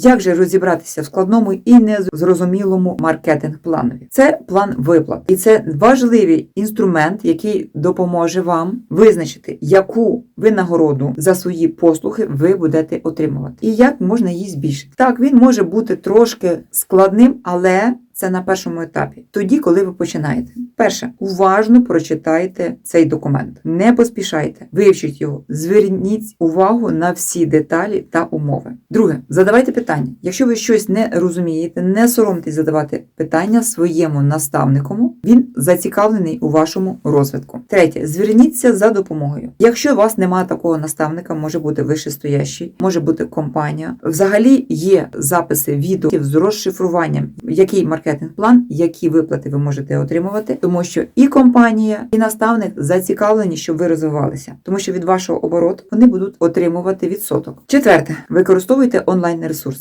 Як же розібратися в складному і незрозумілому маркетинг-планові? Це план виплат, і це важливий інструмент, який допоможе вам визначити, яку винагороду за свої послуги ви будете отримувати, і як можна її збільшити. Так, він може бути трошки складним, але це на першому етапі, тоді, коли ви починаєте. Перше, уважно прочитайте цей документ, не поспішайте, вивчіть його, зверніть увагу на всі деталі та умови. Друге, задавайте питання. Якщо ви щось не розумієте, не соромтесь задавати питання своєму наставнику. Він зацікавлений у вашому розвитку. Третє, зверніться за допомогою. Якщо у вас немає такого наставника, може бути вищестоящий, може бути компанія. Взагалі є записи відео з розшифруванням, який маркетинг-план, які виплати ви можете отримувати, тому що і компанія, і наставник зацікавлені, щоб ви розвивалися, тому що від вашого обороту вони будуть отримувати відсоток. Четверте, використовуйте онлайн ресурси.